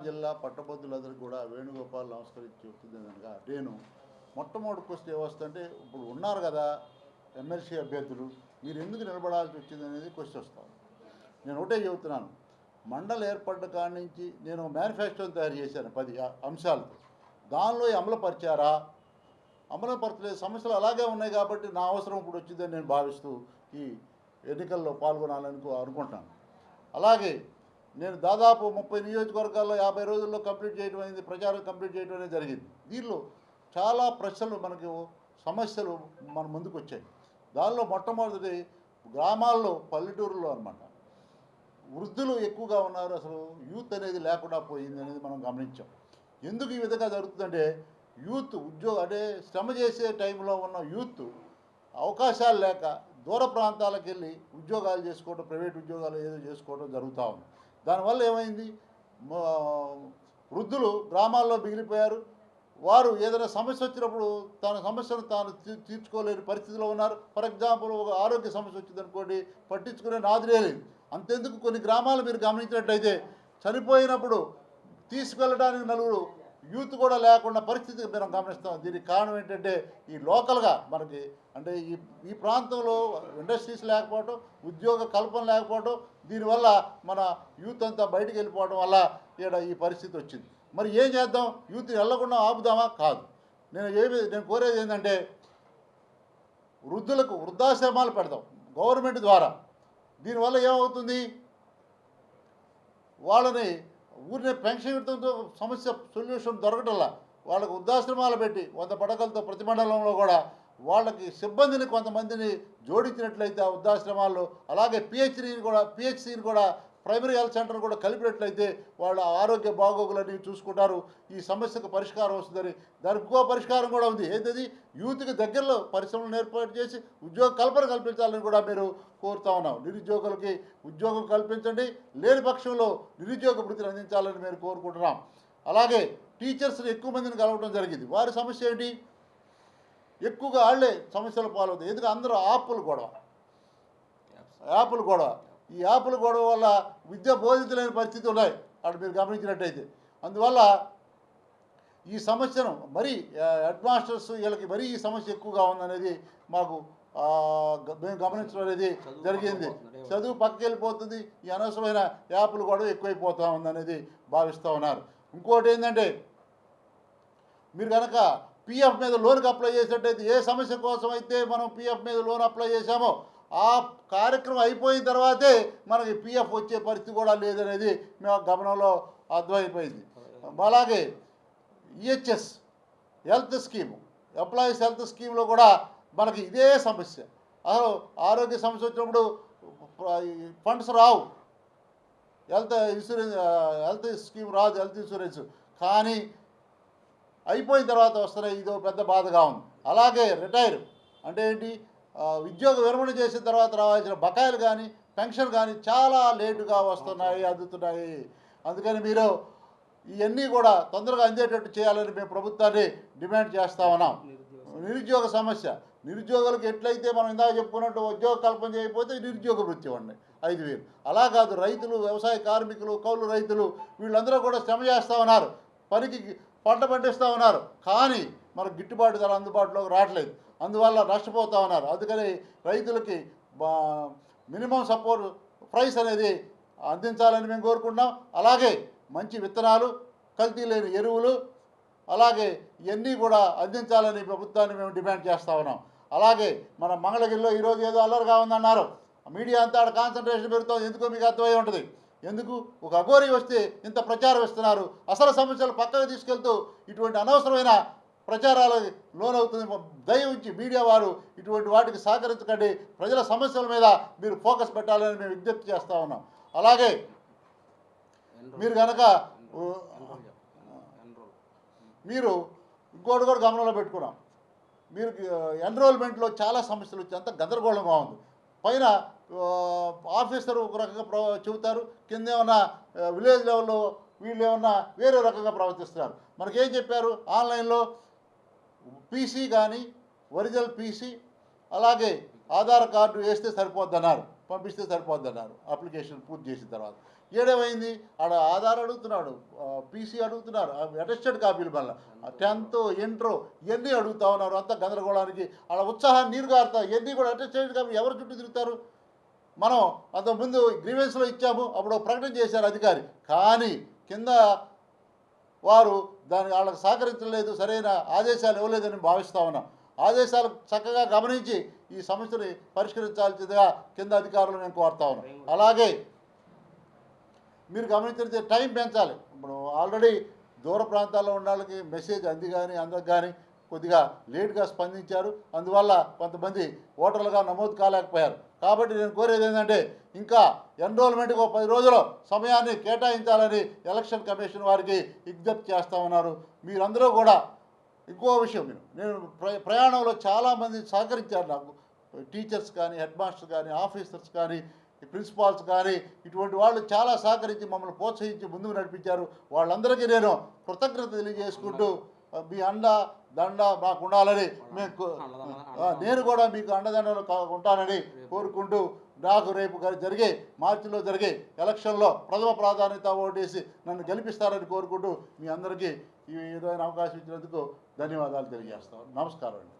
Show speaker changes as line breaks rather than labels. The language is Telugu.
జిల్లా పట్టభద్రులందరికీ కూడా వేణుగోపాల్ నమస్కరించి చెప్తుంది నేను మొట్టమొదటి క్వశ్చన్ ఏమొస్తుంటే ఇప్పుడు ఉన్నారు కదా ఎమ్మెల్సీ అభ్యర్థులు మీరు ఎందుకు నిలబడాల్సి వచ్చింది అనేది క్వశ్చన్ వస్తాను నేను ఒకటే చెబుతున్నాను మండలి ఏర్పడ్డ కాడి నుంచి నేను మేనిఫెస్టోని తయారు చేశాను పది అంశాలతో. దానిలో ఈ అమలుపరిచారా అమలుపరచలేదు సమస్యలు అలాగే ఉన్నాయి కాబట్టి నా అవసరం ఇప్పుడు వచ్చిందని నేను భావిస్తూ ఈ ఎన్నికల్లో పాల్గొనాలని అనుకుంటున్నాను అలాగే నేను దాదాపు ముప్పై నియోజకవర్గాల్లో యాభై రోజుల్లో కంప్లీట్ చేయడం అనేది ప్రచారం కంప్లీట్ చేయడం అనేది జరిగింది. దీనిలో చాలా ప్రశ్నలు మనకు సమస్యలు మన ముందుకు వచ్చాయి. దానిలో మొట్టమొదటి గ్రామాల్లో పల్లెటూరులో అనమాట వృద్ధులు ఎక్కువగా ఉన్నారు అసలు. యూత్ అనేది లేకుండా పోయింది అనేది మనం గమనించాం. ఎందుకు ఈ విధంగా జరుగుతుందంటే యూత్ ఉద్యోగ అంటే శ్రమ చేసే టైంలో ఉన్న యూత్ అవకాశాలు లేక దూర ప్రాంతాలకు వెళ్ళి ఉద్యోగాలు చేసుకోవడం ప్రైవేట్ ఉద్యోగాలు ఏదో చేసుకోవడం జరుగుతూ ఉంది. దానివల్ల ఏమైంది? వృద్ధులు గ్రామాల్లో మిగిలిపోయారు. వారు ఏదైనా సమస్య వచ్చినప్పుడు తన సమస్యను తాను తీర్చుకోలేని పరిస్థితిలో ఉన్నారు. ఫర్ ఎగ్జాంపుల్ ఒక ఆరోగ్య సమస్య వచ్చింది అనుకోండి పట్టించుకునే నాదిరేలేదు అంతెందుకు? కొన్ని గ్రామాలు మీరు గమనించినట్టయితే చనిపోయినప్పుడు తీసుకెళ్ళడానికి నలుగురు యూత్ కూడా లేకుండా పరిస్థితికి మనం గమనిస్తాం దీనికి కారణం ఏంటంటే ఈ లోకల్గా మనకి అంటే ఈ ఈ ప్రాంతంలో ఇండస్ట్రీస్ లేకపోవడం ఉద్యోగ కల్పన లేకపోవడం దీనివల్ల మన యూత్ అంతా బయటికి వెళ్ళిపోవడం వల్ల ఇక్కడ ఈ పరిస్థితి వచ్చింది. మరి ఏం చేద్దాం? యూత్ వెళ్ళకుండా ఆపుదామా? కాదు. నేను ఏమి నేను కోరేది ఏంటంటే వృద్ధులకు వృద్ధాశ్రమాలు పెడదాం గవర్నమెంట్ ద్వారా. దీనివల్ల ఏమవుతుంది? వాళ్ళని ఊరినే పెన్షన్ ఇవ్వడంతో సమస్య సొల్యూషన్ దొరకటల్లా వాళ్ళకు వృద్ధాశ్రమాలు పెట్టి వంద పడకలతో ప్రతి మండలంలో కూడా వాళ్ళకి సిబ్బందిని కొంతమందిని జోడించినట్లయితే ఆ వృద్ధాశ్రమాల్లో అలాగే పిహెచ్డిని కూడా పిహెచ్సిని కూడా ప్రైమరీ హెల్త్ సెంటర్ కూడా కలిపినట్లయితే వాళ్ళ ఆరోగ్య బాగోగులన్నీ చూసుకుంటారు. ఈ సమస్యకు పరిష్కారం వస్తుందని. దానికి ఇంకో పరిష్కారం కూడా ఉంది. ఏంటది? యూత్కి దగ్గరలో పరిశ్రమలను ఏర్పాటు చేసి ఉద్యోగ కల్పన కల్పించాలని కూడా మీరు కోరుతా ఉన్నాం. నిరుద్యోగులకి ఉద్యోగం కల్పించండి. లేని పక్షంలో నిరుద్యోగ వృత్తిని అందించాలని మేము కోరుకుంటున్నాం. అలాగే టీచర్స్ని ఎక్కువ మందిని కలవడం జరిగింది. వారి సమస్య ఏంటి? ఎక్కువగా వాళ్ళే సమస్యలు పాలవుతాయి ఎందుకంటే అందరూ ఆపులు గొడవ. యాప్లు గొడవ. ఈ యాప్ల గొడవ వల్ల విద్య బోధించలేని పరిస్థితి ఉన్నాయి. అక్కడ మీరు గమనించినట్టయితే. అందువల్ల ఈ సమస్యను మరీ హెడ్ మాస్టర్స్ వీళ్ళకి మరీ ఈ సమస్య ఎక్కువగా ఉందనేది మాకు మేము గమనించడం అనేది జరిగింది. చదువు పక్కకి వెళ్ళిపోతుంది. ఈ అనవసరమైన యాప్లు గొడవ ఎక్కువైపోతూ ఉందనేది భావిస్తూ ఉన్నారు. ఇంకోటి ఏంటంటే మీరు కనుక పిఎఫ్ మీద లోన్కి అప్లై చేసినట్టయితే ఏ సమస్య కోసం అయితే మనం పిఎఫ్ మీద లోన్ అప్లై చేశామో ఆ కార్యక్రమం అయిపోయిన తర్వాతే మనకి పిఎఫ్ వచ్చే పరిస్థితి కూడా లేదనేది మేము గమనంలో అర్థమైపోయింది. అలాగే EHS health scheme employees health స్కీమ్లో కూడా మనకి ఇదే సమస్య. అసలు ఆరోగ్య సమస్య వచ్చినప్పుడు ఫండ్స్ రావు. హెల్త్ ఇన్సూరెన్స్ హెల్త్ స్కీమ్ రాదు హెల్త్ ఇన్సూరెన్స్ కానీ అయిపోయిన తర్వాత వస్తున్నాయి ఇదో పెద్ద బాధగా ఉంది. అలాగే రిటైర్ అంటే ఏంటి? ఉద్యోగ విరమణ చేసిన తర్వాత రావాల్సిన బకాయిలు కానీ పెన్షన్ కానీ చాలా లేటుగా వస్తున్నాయి అందుతున్నాయి. అందుకని మీరు ఇవన్నీ కూడా తొందరగా అందేటట్టు చేయాలని మేము ప్రభుత్వాన్ని డిమాండ్ చేస్తా ఉన్నాం. నిరుద్యోగ సమస్య. నిరుద్యోగులకు ఎట్లయితే మనం ఇందాక చెప్పుకున్నట్టు ఉద్యోగ కల్పన చేయకపోతే నిరుద్యోగ వృత్తి ఇవ్వండి ఐదు వేలు. అలా కాదు రైతులు వ్యవసాయ కార్మికులు కౌలు రైతులు వీళ్ళందరూ కూడా శ్రమ చేస్తూ ఉన్నారు. పనికి పంట పండిస్తూ ఉన్నారు. కానీ మనకు గిట్టుబాటు ధర అందుబాటులోకి రావట్లేదు. అందువల్ల నష్టపోతూ ఉన్నారు. అందుకని రైతులకి బా- మినిమం సపోర్ట్ ప్రైస్ అనేది అందించాలని మేము కోరుకుంటున్నాం. అలాగే మంచి విత్తనాలు కల్తీ లేని ఎరువులు అలాగే ఇవన్నీ కూడా అందించాలని ప్రభుత్వాన్ని మేము డిమాండ్ చేస్తూ ఉన్నాం. అలాగే మన మంగళగిరిలో ఈరోజు ఏదో అల్లరిగా ఉందన్నారు. మీడియా అంతా ఆడ కాన్సన్ట్రేషన్ పెరుగుతుంది. ఎందుకో మీకు అర్థమై ఉంటుంది. ఎందుకు? ఒక అఘోరీ వస్తే ఇంత ప్రచారం ఇస్తున్నారు. అసలు సమస్యలు పక్కకు తీసుకెళ్తూ ఇటువంటి అనవసరమైన ప్రచారాలకు లోనవుతుంది దయ ఉంచి మీడియా వారు ఇటువంటి వాటికి సహకరించకండి. ప్రజల సమస్యల మీద మీరు ఫోకస్ పెట్టాలని మేము విజ్ఞప్తి చేస్తూ ఉన్నాం. అలాగే మీరు కనుక మీరు ఇంకోటి కూడా గమనంలో పెట్టుకున్నాం. మీరు ఎన్రోల్మెంట్లో చాలా సమస్యలు వచ్చి అంత గందరగోళంగా ఉంది. పైన ఆఫీసర్ ఒక రకంగా ప్ర చెబుతారు. కింద ఏమన్నా విలేజ్ లెవెల్లో వీళ్ళు ఏమన్నా వేరే రకంగా ప్రవర్తిస్తున్నారు. మనకేం చెప్పారు? ఆన్లైన్లో పీసీ కానీ ఒరిజినల్ పీసీ అలాగే ఆధార్ కార్డు వేస్తే సరిపోద్దన్నారు పంపిస్తే సరిపోద్దన్నారు అప్లికేషన్ పూర్తి చేసిన తర్వాత. ఏడేమైంది? ఆడ ఆధార్ అడుగుతున్నాడు పీసీ అడుగుతున్నారు అటెస్టెడ్ కాపీలు మళ్ళీ. టెన్త్ ఇంటర్ ఇవన్నీ అడుగుతా ఉన్నారు? అంత గందరగోళానికి ఆడ ఉత్సాహాన్ని నీరు గారుతా ఇవన్నీ కూడా అటెస్టెడ్ కాపీ ఎవరు చుట్టూ తిరుగుతారు? మనం అంతకుముందు గ్రీవెన్స్లో ఇచ్చాము అప్పుడు ప్రకటన చేశారు అధికారి. కానీ కింద వారు దానికి వాళ్ళకి సహకరించలేదు సరైన ఆదేశాలు ఇవ్వలేదని భావిస్తా ఉన్నాం. ఆదేశాలు చక్కగా గమనించి ఈ సమస్యని పరిష్కరించాల్సిందిగా కింద అధికారులు నేను కోరుతా ఉన్నాను అలాగే మీరు గమనించితే టైం పెంచాలి. ఇప్పుడు ఆల్రెడీ దూర ప్రాంతాల్లో ఉన్న వాళ్ళకి మెసేజ్ అంది కానీ అందకు కానీ కొద్దిగా లేట్గా స్పందించారు. అందువల్ల కొంతమంది ఓటర్లుగా నమోదు కాలేకపోయారు. కాబట్టి నేను కోరేది ఏంటంటే ఇంకా ఎన్రోల్మెంట్కి ఒక పది రోజులు సమయాన్ని కేటాయించాలని ఎలక్షన్ కమిషన్ వారికి విజ్ఞప్తి చేస్తా ఉన్నారు. మీరందరూ కూడా ఇంకో విషయం నేను నేను ప్ర ప్రయాణంలో చాలామంది సహకరించారు నాకు. టీచర్స్ కానీ హెడ్ మాస్టర్ కానీ ఆఫీసర్స్ కానీ ప్రిన్సిపాల్స్ కానీ ఇటువంటి వాళ్ళు చాలా సహకరించి మమ్మల్ని ప్రోత్సహించి ముందుకు నడిపించారు. వాళ్ళందరికీ నేను కృతజ్ఞత తెలియజేసుకుంటూ మీ అండ దండ మాకు ఉండాలని మేము కో- నేను కూడా మీకు అండదండలు కా- ఉంటానని కోరుకుంటూ నాకు రేపు జరిగే మార్చిలో జరిగే ఎలక్షన్లో ప్రథమ ప్రాధాన్యత ఓటేసి నన్ను గెలిపిస్తారని కోరుకుంటూ మీ అందరికీ ఈ విధమైన అవకాశం ఇచ్చినందుకు ధన్యవాదాలు తెలియజేస్తాను. నమస్కారం అండి.